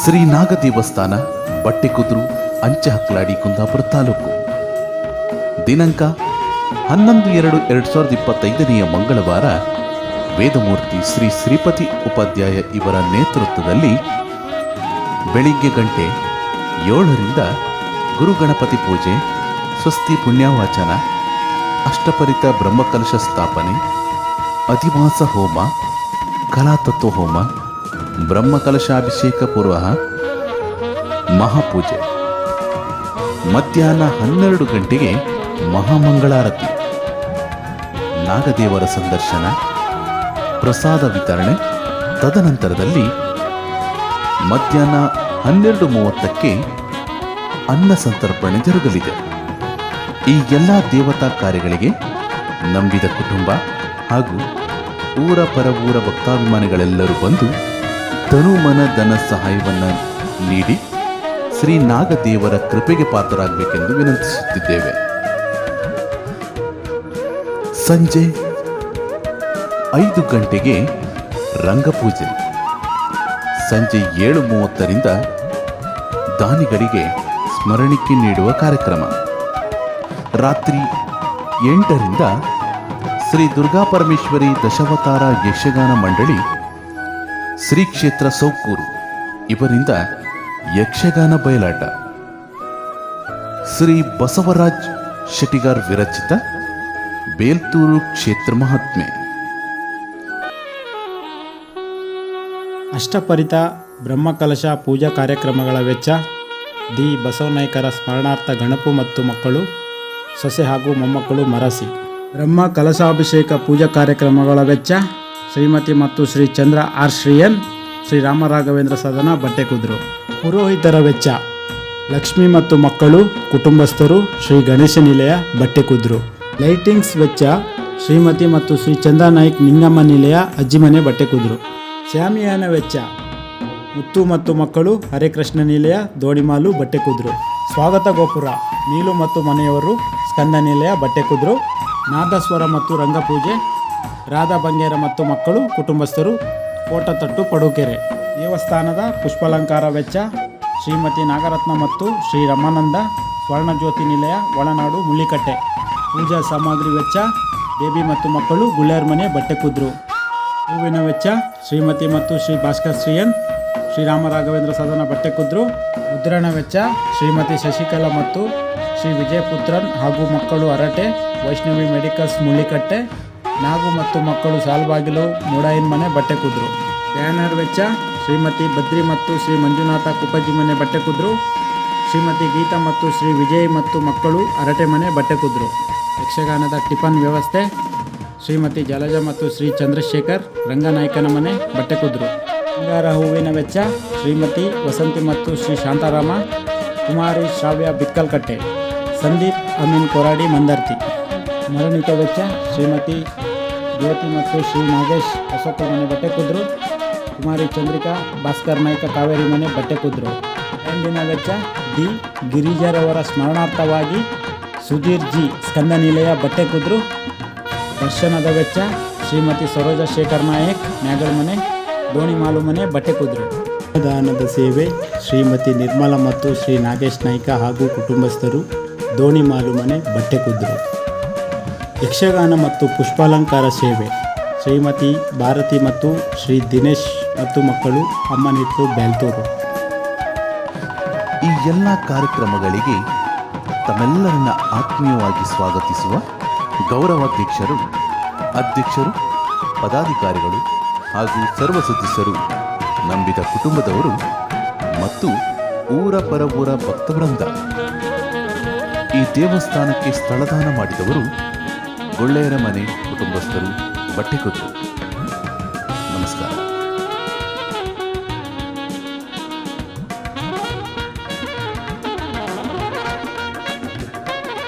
ಶ್ರೀ ನಾಗ ದೇವಸ್ಥಾನ, ಬಟ್ಟೆಕುದುರು ಅಂಚೆ ಹಕ್ಲಾಡಿ ಕುಂದಾಪುರ ತಾಲೂಕು. ದಿನಾಂಕ ಹನ್ನೊಂದು ಎರಡು ಎರಡು ಸಾವಿರದ ಇಪ್ಪತ್ತೈದನೆಯ ಮಂಗಳವಾರ ವೇದಮೂರ್ತಿ ಶ್ರೀ ಶ್ರೀಪತಿ ಉಪಾಧ್ಯಾಯ ಇವರ ನೇತೃತ್ವದಲ್ಲಿ ಬೆಳಿಗ್ಗೆ ಗಂಟೆ ಏಳರಿಂದ ಗುರುಗಣಪತಿ ಪೂಜೆ, ಸ್ವಸ್ತಿ ಪುಣ್ಯವಾಚನ, ಅಷ್ಟಪರಿತ ಬ್ರಹ್ಮಕಲಶ ಸ್ಥಾಪನೆ, ಅಧಿವಾಸ ಹೋಮ ಕಲಾತತ್ವ ಹೋಮ ಬ್ರಹ್ಮಕಲಶಾಭಿಷೇಕ ಪೂರ್ವ ಮಹಾಪೂಜೆ. ಮಧ್ಯಾಹ್ನ ಹನ್ನೆರಡು ಗಂಟೆಗೆ ಮಹಾಮಂಗಳಾರತಿ. ನಾಗದೇವರ ಸಂದರ್ಶನ, ಪ್ರಸಾದ ವಿತರಣೆ, ತದನಂತರದಲ್ಲಿ ಮಧ್ಯಾಹ್ನ ಹನ್ನೆರಡು ಮೂವತ್ತಕ್ಕೆ ಅನ್ನ ಸಂತರ್ಪಣೆ ಜರುಗಲಿದೆ. ಈ ಎಲ್ಲ ದೇವತಾ ಕಾರ್ಯಗಳಿಗೆ ನಂಬಿದ ಕುಟುಂಬ ಹಾಗೂ ಊರ ಪರವೂರ ಭಕ್ತಾಭಿಮಾನಿಗಳೆಲ್ಲರೂ ಬಂದು ತನುಮನ ಧನ ಸಹಾಯವನ್ನು ನೀಡಿ ಶ್ರೀ ನಾಗದೇವರ ಕೃಪೆಗೆ ಪಾತ್ರರಾಗಬೇಕೆಂದು ವಿನಂತಿಸುತ್ತಿದ್ದೇವೆ. ಸಂಜೆ ಐದು ಗಂಟೆಗೆ ರಂಗಪೂಜೆ. ಸಂಜೆ ಏಳು ಮೂವತ್ತರಿಂದ ದಾನಿಗಳಿಗೆ ಸ್ಮರಣಿಕೆ ನೀಡುವ ಕಾರ್ಯಕ್ರಮ. ರಾತ್ರಿ ಎಂಟರಿಂದ ಶ್ರೀ ದುರ್ಗಾಪರಮೇಶ್ವರಿ ದಶಾವತಾರ ಯಕ್ಷಗಾನ ಮಂಡಳಿ ಶ್ರೀ ಕ್ಷೇತ್ರ ಸೌಕೂರು. ಇವರಿಂದ ಯಕ್ಷಗಾನ ಬಯಲಾಟ. ಶ್ರೀ ಬಸವರಾಜ್ ಶೆಟ್ಟಿಗಾರ್ ವಿರಚಿತ ಬೇಲ್ತೂರು ಕ್ಷೇತ್ರ ಮಹಾತ್ಮೆ. ಅಷ್ಟಪರಿತ ಬ್ರಹ್ಮಕಲಶ ಪೂಜಾ ಕಾರ್ಯಕ್ರಮಗಳ ವೆಚ್ಚ, ದಿ ಬಸವನಾಯಕರ ಸ್ಮರಣಾರ್ಥ ಗಣಪು ಮತ್ತು ಮಕ್ಕಳು, ಸೊಸೆ ಹಾಗೂ ಮೊಮ್ಮಕ್ಕಳು ಮರಸಿ. ಬ್ರಹ್ಮ ಕಲಶಾಭಿಷೇಕ ಪೂಜಾ ಕಾರ್ಯಕ್ರಮಗಳ ವೆಚ್ಚ ಶ್ರೀಮತಿ ಮತ್ತು ಶ್ರೀ ಚಂದ್ರ ಆರ್ ಶ್ರೀಯನ್, ಶ್ರೀ ರಾಮರಾಘವೇಂದ್ರ ಸದನ ಬಟ್ಟೆಕುದ್ರು ಪುರೋಹಿತರ ವೆಚ್ಚ. ಲಕ್ಷ್ಮಿ ಮತ್ತು ಮಕ್ಕಳು, ಕುಟುಂಬಸ್ಥರು, ಶ್ರೀ ಗಣೇಶ ನಿಲಯ ಬಟ್ಟೆಕುದ್ರು ಲೈಟಿಂಗ್ಸ್ ವೆಚ್ಚ. ಶ್ರೀಮತಿ ಮತ್ತು ಶ್ರೀ ಚಂದ್ರ ನಾಯ್ಕ್ ನಿಂಗಮ್ಮ ನಿಲಯ ಅಜ್ಜಿಮನೆ ಬಟ್ಟೆಕುದ್ರು ಶ್ಯಾಮಿಯಾನ ವೆಚ್ಚ. ಮುತ್ತು ಮತ್ತು ಮಕ್ಕಳು, ಹರೇಕೃಷ್ಣ ನಿಲಯ, ದೋಣಿಮಾಲು ಬಟ್ಟೆಕುದ್ರು ಸ್ವಾಗತ ಗೋಪುರ. ನೀಲು ಮತ್ತು ಮನೆಯವರು, ಸ್ಕಂದ ನಿಲಯ ಬಟ್ಟೆಕುದ್ರು ನಾದಸ್ವರ ಮತ್ತು ರಂಗಪೂಜೆ. ರಾಧಾ ಬಂಗೇರ ಮತ್ತು ಮಕ್ಕಳು, ಕುಟುಂಬಸ್ಥರು ಕೋಟತಟ್ಟು ಪಡುಕೆರೆ. ದೇವಸ್ಥಾನದ ಪುಷ್ಪಾಲಂಕಾರ ವೆಚ್ಚ, ಶ್ರೀಮತಿ ನಾಗರತ್ನ ಮತ್ತು ಶ್ರೀ ರಮಾನಂದ ಸ್ವರ್ಣಜ್ಯೋತಿ ನಿಲಯ, ಒಳನಾಡು, ಮುಳ್ಳಿಕಟ್ಟೆ. ಪೂಜಾ ಸಾಮಗ್ರಿ ವೆಚ್ಚ ಬೇಬಿ ಮತ್ತು ಮಕ್ಕಳು ಗುಳ್ಳೇರ್ ಮನೆ ಬಟ್ಟೆಕುದ್ರು ಹೂವಿನ ವೆಚ್ಚ, ಶ್ರೀಮತಿ ಮತ್ತು ಶ್ರೀ ಭಾಸ್ಕರ್ ಶ್ರೀಯನ್ ಶ್ರೀರಾಮ ರಾಘವೇಂದ್ರ ಸದನ ಬಟ್ಟೆ ಕುದ್ರು. ಮುದ್ರಣ ವೆಚ್ಚ, ಶ್ರೀಮತಿ ಶಶಿಕಲಾ ಮತ್ತು ಶ್ರೀ ವಿಜಯಪುತ್ರನ್ ಹಾಗೂ ಮಕ್ಕಳು ಹರಟೆ ವೈಷ್ಣವಿ ಮೆಡಿಕಲ್ಸ್, ಮುಳ್ಳಿಕಟ್ಟೆ ನಾಗು ಮತ್ತು ಮಕ್ಕಳು ಸಾಲ್ಬಾಗಿಲು, ಮೂಡಾಯಿನ ಮನೆ, ಬಟ್ಟೆ ಕುದ್ರು. ಬ್ಯಾನರ್ ವೆಚ್ಚ, ಶ್ರೀಮತಿ ಬದ್ರಿ ಮತ್ತು ಶ್ರೀ ಮಂಜುನಾಥ ಕುಪ್ಪಜ್ಜಿ ಮನೆ, ಬಟ್ಟೆ ಕುದ್ರು. ಶ್ರೀಮತಿ ಗೀತಾ ಮತ್ತು ಶ್ರೀ ವಿಜಯ್ ಮತ್ತು ಮಕ್ಕಳು, ಅರಟೆ ಮನೆ, ಬಟ್ಟೆ ಕುದ್ರು. ಯಕ್ಷಗಾನದ ಟಿಫನ್ ವ್ಯವಸ್ಥೆ, ಶ್ರೀಮತಿ ಜಲಜ ಮತ್ತು ಶ್ರೀ ಚಂದ್ರಶೇಖರ್, ರಂಗನಾಯಕನ ಮನೆ, ಬಟ್ಟೆ ಕುದ್ರು. ಬಂಗಾರ ಹೂವಿನ ವೆಚ್ಚ, ಶ್ರೀಮತಿ ವಸಂತಿ ಮತ್ತು ಶ್ರೀ ಶಾಂತಾರಾಮ, ಕುಮಾರಿ ಶ್ರಾವ್ಯ ಬಿಕ್ಕಲ್ಕಟ್ಟೆ. ಸಂದೀಪ್, ಅಮೀನ್ ಕೊರಾಡಿ, ಮಂದರ್ತಿ. ಮರಣಿತ ವೆಚ್ಚ, ಶ್ರೀಮತಿ ಜ್ಯೋತಿ ಮತ್ತು ಶ್ರೀ ನಾಗೇಶ್ ಅಶೋಕ ಮನೆ ಬಟ್ಟೆಕುದ್ರು ಕುಮಾರಿ ಚಂದ್ರಿಕಾ, ಭಾಸ್ಕರ್ ನಾಯ್ಕ ಕಾವೇರಿ ಮನೆ ಬಟ್ಟೆ ಕುದ್ರು. ಇಂದಿನ ವೆಚ್ಚ ದಿ ಗಿರಿಜಾರವರ ಸ್ಮರಣಾರ್ಥವಾಗಿ ಸುಧೀರ್ ಜಿ ಸ್ಕಂದ ನಿಲಯ ಬಟ್ಟೆಕುದ್ರು ದರ್ಶನದ ವೆಚ್ಚ ಶ್ರೀಮತಿ ಸರೋಜ ಶೇಖರ್ ನಾಯಕ್ ದೋಣಿಮಾಲು ದೋಣಿ ಬಟ್ಟೆ ಕುದ್ರು. ದಾನದ ಸೇವೆ ಶ್ರೀಮತಿ ನಿರ್ಮಲಾ ಮತ್ತು ಶ್ರೀ ನಾಗೇಶ್ ನಾಯ್ಕ ಹಾಗೂ ಕುಟುಂಬಸ್ಥರು ದೋಣಿ ಬಟ್ಟೆ ಬಟ್ಟೆಕುದ್ರು ಯಕ್ಷಗಾನ ಮತ್ತು ಪುಷ್ಪಾಲಂಕಾರ ಸೇವೆ. ಶ್ರೀಮತಿ ಭಾರತಿ ಮತ್ತು ಶ್ರೀ ದಿನೇಶ್ ಮತ್ತು ಮಕ್ಕಳು ಅಮ್ಮನಿಟ್ಟು ಬ್ಯಾಲ್ತೂರು ಈ ಎಲ್ಲ ಕಾರ್ಯಕ್ರಮಗಳಿಗೆ ತಮ್ಮೆಲ್ಲರನ್ನ ಆತ್ಮೀಯವಾಗಿ ಸ್ವಾಗತಿಸುವ ಗೌರವಾಧ್ಯಕ್ಷರು, ಅಧ್ಯಕ್ಷರು, ಪದಾಧಿಕಾರಿಗಳು ಹಾಗೂ ಸರ್ವ ಸದಸ್ಯರು ನಂಬಿದ ಕುಟುಂಬದವರು ಮತ್ತು ಊರ ಪರ ಊರ ಭಕ್ತವೃಂದ ಈ ದೇವಸ್ಥಾನಕ್ಕೆ ಸ್ಥಳದಾನ ಮಾಡಿದವರು ಗೊಳ್ಳೆಯರ ಮನೆ ಕುಟುಂಬಸ್ಥರು ಬಟ್ಟೆಕೊಟ್ಟು